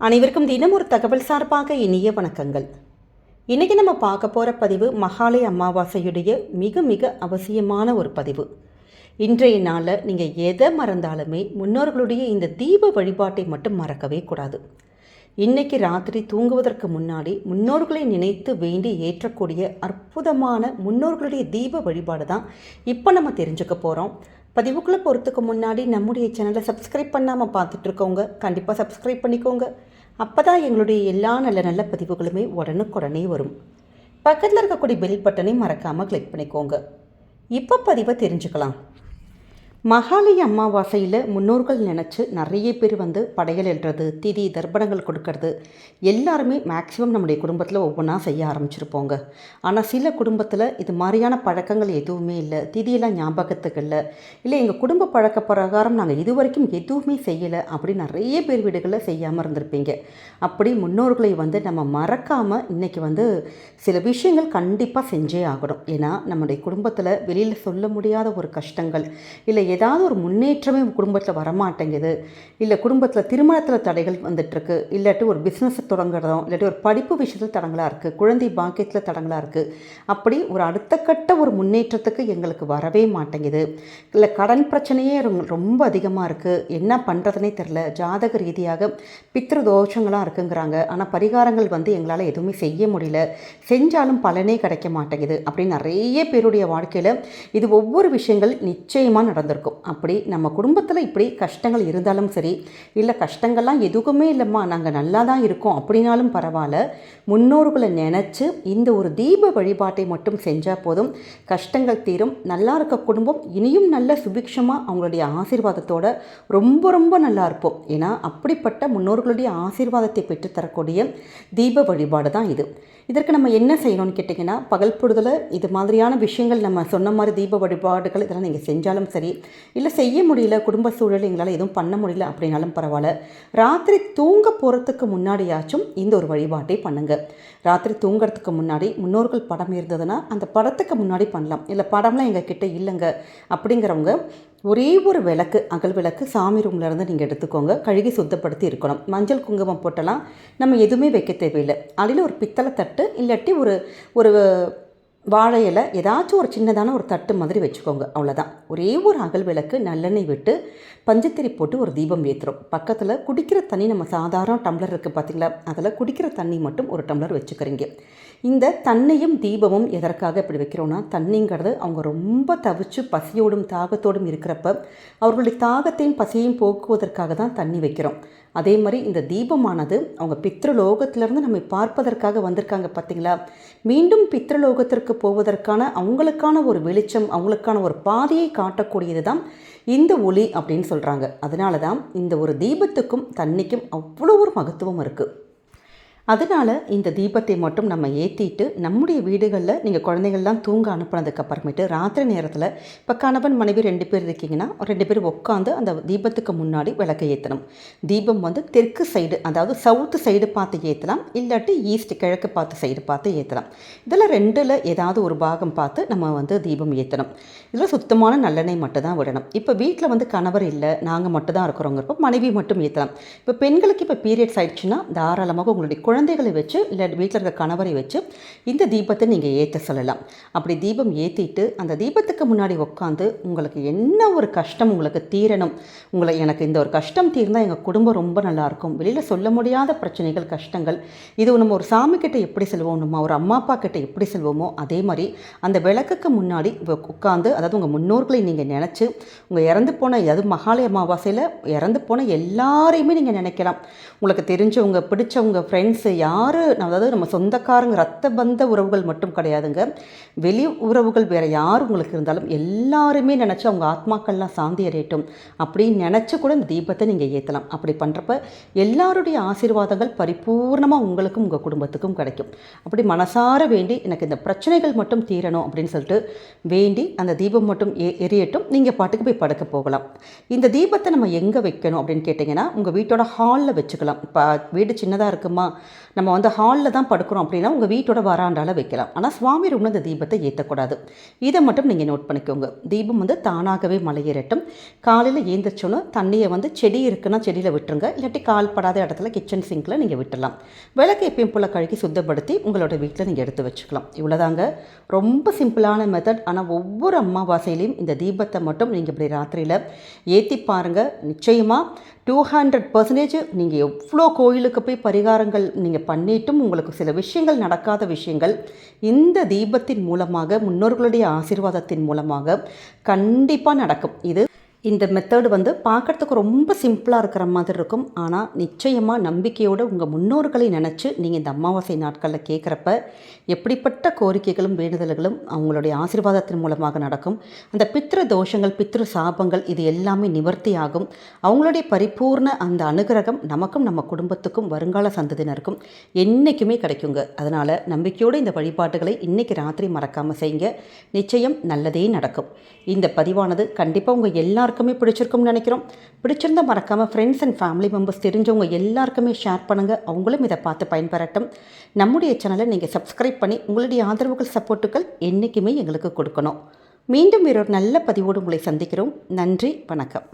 அனைவருக்கும் தினம் ஒரு தகவல் சார்பாக இனிய வணக்கங்கள். இன்றைக்கி நம்ம பார்க்க போகிற பதிவு மகாலய அமாவாசையுடைய மிக மிக அவசியமான ஒரு பதிவு. இன்றைய நாளில் நீங்கள் எதை மறந்தாலுமே முன்னோர்களுடைய இந்த தீப வழிபாட்டை மட்டும் மறக்கவே கூடாது. இன்னைக்கு ராத்திரி தூங்குவதற்கு முன்னாடி முன்னோர்களை நினைத்து வேண்டி ஏற்றக்கூடிய அற்புதமான முன்னோர்களுடைய தீப வழிபாடு தான் இப்போ நம்ம தெரிஞ்சுக்க போகிறோம் பதிவுக்குள்ளே போகிறதுக்கு முன்னாடி நம்முடைய சேனலை சப்ஸ்கிரைப் பண்ணாமல் பார்த்துட்ருக்கோங்க கண்டிப்பாக சப்ஸ்கிரைப் பண்ணிக்கோங்க. அப்போ தான் எங்களுடைய எல்லா நல்ல நல்ல பதிவுகளுமே உடனுக்குடனே வரும். பக்கத்தில் இருக்கக்கூடிய பெல் பட்டனை மறக்காமல் கிளிக் பண்ணிக்கோங்க. இப்போ பதிவை தெரிஞ்சுக்கலாம். மகாலய அமாவாசையில் முன்னோர்கள் நினச்சி நிறைய பேர் வந்து படையல் எழுறது திதி தர்ப்பணங்கள் கொடுக்கறது எல்லாருமே மேக்ஸிமம் நம்முடைய குடும்பத்தில் ஒவ்வொன்றா செய்ய ஆரம்பிச்சிருப்போங்க. ஆனால் சில குடும்பத்தில் இது மாதிரியான பழக்கங்கள் எதுவுமே இல்லை திதியெல்லாம் ஞாபகத்துக்கு இல்லை. இல்லை எங்கள் குடும்ப பழக்க பிரகாரம் நாங்கள் இது வரைக்கும் எதுவுமே செய்யலை அப்படி நிறைய பேர் வீடுகளில் செய்யாமல் இருந்திருப்பீங்க. அப்படி முன்னோர்களை வந்து நம்ம மறக்காமல் இன்றைக்கி வந்து சில விஷயங்கள் கண்டிப்பாக செஞ்சே ஆகணும். ஏன்னா நம்முடைய குடும்பத்தில் வெளியில் சொல்ல முடியாத ஒரு கஷ்டங்கள் இல்லை ஏதாவது ஒரு முன்னேற்றமே குடும்பத்தில் வரமாட்டேங்குது. இல்லை குடும்பத்தில் திருமணத்தில் தடைகள் வந்துட்டுருக்கு. இல்லாட்டி ஒரு பிஸ்னஸ் தொடங்குறதோ இல்லாட்டி ஒரு படிப்பு விஷயத்தில் தடங்களாக இருக்குது குழந்தை பாக்கியத்தில் தடங்களாக இருக்குது அப்படி ஒரு அடுத்த கட்ட ஒரு முன்னேற்றத்துக்கு எங்களுக்கு வரவே மாட்டேங்குது. இல்லை கடன் பிரச்சனையே ரொம்ப அதிகமாக இருக்குது என்ன பண்ணுறதுனே தெரில. ஜாதக ரீதியாக பித்ரு தோஷங்களாக இருக்குங்கிறாங்க. ஆனால் பரிகாரங்கள் வந்து எங்களால் எதுவுமே செய்ய முடியல. செஞ்சாலும் பலனே கிடைக்க மாட்டேங்குது. அப்படின்னு நிறைய பேருடைய வாழ்க்கையில் இது ஒவ்வொரு விஷயங்கள் நிச்சயமாக நடந்திருக்கும். அப்படி நம்ம குடும்பத்தில் இப்படி கஷ்டங்கள் இருந்தாலும் சரி இல்லை கஷ்டங்கள்லாம் எதுவுமே இல்லைம்மா நாங்கள் நல்லா தான் இருக்கோம் அப்படின்னாலும் பரவாயில்ல. முன்னோர்களை நினச்சி இந்த ஒரு தீப வழிபாட்டை மட்டும் செஞ்சால் போதும். கஷ்டங்கள் தீரும். நல்லா இருக்க குடும்பம் இனியும் நல்ல சுபிக்ஷமாக அவங்களுடைய ஆசீர்வாதத்தோட ரொம்ப ரொம்ப நல்லா இருப்போம். ஏன்னா அப்படிப்பட்ட முன்னோர்களுடைய ஆசீர்வாதத்தை பெற்றுத்தரக்கூடிய தீப வழிபாடு தான் இது. இதற்கு நம்ம என்ன செய்யணும்னு கேட்டிங்கன்னா பகல் பொழுதில் இது மாதிரியான விஷயங்கள் நம்ம சொன்ன மாதிரி தீப வழிபாடுகள் இதெல்லாம் நீங்கள் செஞ்சாலும் சரி இல்லை செய்ய முடியல குடும்ப சூழல் எங்களால் எதுவும் பண்ண முடியல அப்படின்னாலும் பரவாயில்ல. ராத்திரி தூங்க போகிறதுக்கு முன்னாடியாச்சும் இந்த ஒரு வழிபாட்டை பண்ணுங்கள் ராத்திரி தூங்குறதுக்கு முன்னாடி முன்னோர்கள் படம் இருந்ததுன்னா அந்த படத்துக்கு முன்னாடி பண்ணலாம். இல்லை படம்லாம் எங்கள் கிட்டே இல்லைங்க அப்படிங்கிறவங்க ஒரே ஒரு விளக்கு அகல் விளக்கு சாமி ரூம்ல இருந்து நீங்கள் எடுத்துக்கோங்க. கழுகி சுத்தப்படுத்தி இருக்கணும். மஞ்சள் குங்குமம் போட்டெல்லாம் நம்ம எதுவுமே வைக்க தேவையில்லை. அதில் ஒரு பித்தளை தட்டு இல்லாட்டி ஒரு ஒரு வாழை இலை ஏதாச்சும் ஒரு சின்னதான ஒரு தட்டு மாதிரி வச்சுக்கோங்க. அவ்வளோதான் ஒரே ஒரு அகல் விளக்கு நல்லெண்ணெய் விட்டு பஞ்சத்திரி போட்டு ஒரு தீபம் ஏற்றுறோம் பக்கத்தில் குடிக்கிற தண்ணி நம்ம சாதாரண டம்ளர் இருக்குது பார்த்தீங்களா அதில் குடிக்கிற தண்ணி மட்டும் ஒரு டம்ளர் வச்சுக்கிறீங்க. இந்த தண்ணியும் தீபமும் எதற்காக இப்படி வைக்கிறோன்னா தண்ணிங்கிறது அவங்க ரொம்ப தவிச்சு பசியோடும் தாகத்தோடும் இருக்கிறப்ப அவர்களுடைய தாகத்தையும் பசியையும் போக்குவதற்காக தான் தண்ணி வைக்கிறோம். அதே மாதிரி இந்த தீபமானது அவங்க பித்ருலோகத்திலிருந்து நம்மை பார்ப்பதற்காக வந்திருக்காங்க பார்த்தீங்களா? மீண்டும் பித்ருலோகத்திற்கு போவதற்கான அவங்களுக்கான ஒரு வெளிச்சம் அவங்களுக்கான ஒரு பாதையை காட்டக்கூடியது தான் இந்த ஒளி அப்படின்னு சொல்கிறாங்க அதனால தான் இந்த ஒரு தீபத்துக்கும் தண்ணிக்கும் அவ்வளோ ஒரு மகத்துவம் இருக்குது அதனால் இந்த தீபத்தை மட்டும் நம்ம ஏற்றிட்டு நம்முடைய வீடுகளில் நீங்கள் குழந்தைகள்லாம் தூங்க அனுப்புனதுக்கு அப்புறமேட்டு ராத்திரி நேரத்தில் இப்போ கணவன் மனைவி ரெண்டு பேர் இருக்கீங்கன்னா ரெண்டு பேரும் உட்காந்து அந்த தீபத்துக்கு முன்னாடி விளக்கை ஏற்றணும் தீபம் வந்து தெற்கு சைடு அதாவது சவுத்து சைடு பார்த்து ஏற்றலாம் இல்லாட்டி ஈஸ்ட் கிழக்கு பார்த்து சைடு பார்த்து ஏற்றலாம் இதில் ரெண்டில் ஏதாவது ஒரு பாகம் பார்த்து நம்ம வந்து தீபம் ஏற்றணும் இதில் சுத்தமான நல்லெண்ணெய் மட்டும் தான் விடணும். இப்போ வீட்டில் வந்து கணவர் இல்லை நாங்கள் மட்டும் தான் இருக்கிறோங்கிறப்போ மனைவி மட்டும் ஏற்றலாம் இப்போ பெண்களுக்கு இப்போ பீரியட்ஸ் ஆயிடுச்சுன்னா தாராளமாக உங்களுடைய குழந்தைகளை வச்சு இல்லை வீட்டில் இருக்க கணவரை வச்சு இந்த தீபத்தை நீங்கள் ஏற்ற சொல்லலாம். அப்படி தீபம் ஏற்றிட்டு அந்த தீபத்துக்கு முன்னாடி உட்காந்து உங்களுக்கு என்ன ஒரு கஷ்டம் உங்களுக்கு தீரணும் உங்களை எனக்கு இந்த ஒரு கஷ்டம் தீர்ந்தால் எங்கள் குடும்பம் ரொம்ப நல்லாயிருக்கும் வெளியில் சொல்ல முடியாத பிரச்சனைகள் கஷ்டங்கள். இது நம்ம ஒரு சாமி கிட்ட எப்படி செல்வோம் நம்ம ஒரு அம்மா அப்பா கிட்ட எப்படி செல்வோமோ அதே மாதிரி அந்த விளக்குக்கு முன்னாடி உட்காந்து அதாவது உங்கள் முன்னோர்களை நீங்கள் நினச்சி உங்கள் இறந்து போன அதாவது மகாலய அமாவாசையில் இறந்து போன எல்லாரையுமே நீங்கள் நினைக்கலாம். உங்களுக்கு தெரிஞ்சவங்க பிடிச்சவங்க ஃப்ரெண்ட்ஸ் யார் அதாவது நம்ம சொந்தக்காரங்க ரத்த பந்த உறவுகள் மட்டும் கிடையாதுங்க. வெளி உறவுகள் வேறு யார் உங்களுக்கு இருந்தாலும் எல்லாருமே நினச்சி அவங்க ஆத்மாக்கள்லாம் சாந்தி அடையட்டும் அப்படின்னு நினச்சி கூட இந்த தீபத்தை நீங்கள் ஏற்றலாம் அப்படி பண்ணுறப்ப எல்லாருடைய ஆசீர்வாதங்கள் பரிபூர்ணமாக உங்களுக்கும் உங்கள் குடும்பத்துக்கும் கிடைக்கும். அப்படி மனசார வேண்டி எனக்கு இந்த பிரச்சனைகள் மட்டும் தீரணும் அப்படின்னு சொல்லிட்டு வேண்டி அந்த தீபம் மட்டும் எ எரியட்டும். நீங்கள் பாட்டுக்கு போய் படுக்க போகலாம். இந்த தீபத்தை நம்ம எங்கே வைக்கணும் அப்படின்னு கேட்டிங்கன்னா உங்கள் வீட்டோட ஹாலில் வச்சுக்கலாம். இப்போ வீடு சின்னதாக இருக்குமா? நம்ம வந்து ஹாலில் தான் படுக்கிறோம் அப்படின்னா உங்கள் வீட்டோட வராண்டால வைக்கலாம். ஆனால் சுவாமி ரூமில் இந்த தீபத்தை ஏற்றக்கூடாது இதை மட்டும் நீங்கள் நோட் பண்ணிக்கோங்க. தீபம் வந்து தானாகவே மலையேறட்டும். காலையில் ஏந்திரிச்சோன்னு தண்ணியை வந்து செடி இருக்குன்னா செடியில் விட்டுருங்க. இல்லாட்டி கால் படாத இடத்துல கிச்சன் சிங்கில் நீங்கள் விட்டுடலாம். விளக்கு எப்பயும் போல் கழுகி சுத்தப்படுத்தி உங்களோட வீட்டில் நீங்கள் எடுத்து வச்சுக்கலாம். இவ்வளோதாங்க ரொம்ப சிம்பிளான மெத்தட் ஆனால் ஒவ்வொரு அமாவாசையிலையும் இந்த தீபத்தை மட்டும் நீங்கள் இப்படி ராத்திரியில் ஏற்றி பாருங்கள் நிச்சயமாக டூ ஹண்ட்ரட் பர்சன்டேஜ் நீங்கள் எவ்வளோ கோயிலுக்கு போய் பரிகாரங்கள் நீங்கள் பண்ணிட்டும் உங்களுக்கு சில விஷயங்கள் நடக்காத விஷயங்கள் இந்த தீபத்தின் மூலமாக முன்னோர்களுடைய ஆசீர்வாதத்தின் மூலமாக கண்டிப்பாக நடக்கும். இது இந்த மெத்தடு வந்து பார்க்குறதுக்கு ரொம்ப சிம்பிளாக இருக்கிற மாதிரி இருக்கும். ஆனால் நிச்சயமாக நம்பிக்கையோடு உங்கள் முன்னோர்களை நினச்சி நீங்கள் இந்த அமாவாசை நாட்களில் கேட்குறப்ப எப்படிப்பட்ட கோரிக்கைகளும் வேண்டுதல்களும் அவங்களுடைய ஆசீர்வாதத்தின் மூலமாக நடக்கும். அந்த பித்ரு தோஷங்கள் பித்ரு சாபங்கள் இது எல்லாமே நிவர்த்தி ஆகும் அவங்களுடைய பரிபூர்ண அந்த அனுகிரகம் நமக்கும் நம்ம குடும்பத்துக்கும் வருங்கால சந்ததியினருக்கும் என்றைக்குமே கிடைக்குங்க. அதனால் நம்பிக்கையோடு இந்த வழிபாட்டுகளை இன்றைக்கி ராத்திரி மறக்காமல் செய்யுங்க. நிச்சயம் நல்லதே நடக்கும். இந்த பதிவானது கண்டிப்பாக உங்கள் எல்லாருக்குமே பிடிச்சிருக்கும்னு நினைக்கிறோம். பிடிச்சிருந்தால் மறக்காமல் ஃப்ரெண்ட்ஸ் அண்ட் ஃபேமிலி மெம்பர்ஸ் தெரிஞ்சவங்க எல்லாருக்குமே ஷேர் பண்ணுங்கள் அவங்களும் இதை பார்த்து பயன்பெறட்டும். நம்முடைய சேனலை நீங்கள் சப்ஸ்கிரைப் பண்ணி உங்களுடைய ஆதரவுகள் சப்போர்ட்டுகள் என்றைக்குமே எங்களுக்கு கொடுக்கணும். மீண்டும் வேறொரு நல்ல பதிவோடு உங்களை சந்திக்கிறோம். நன்றி வணக்கம்.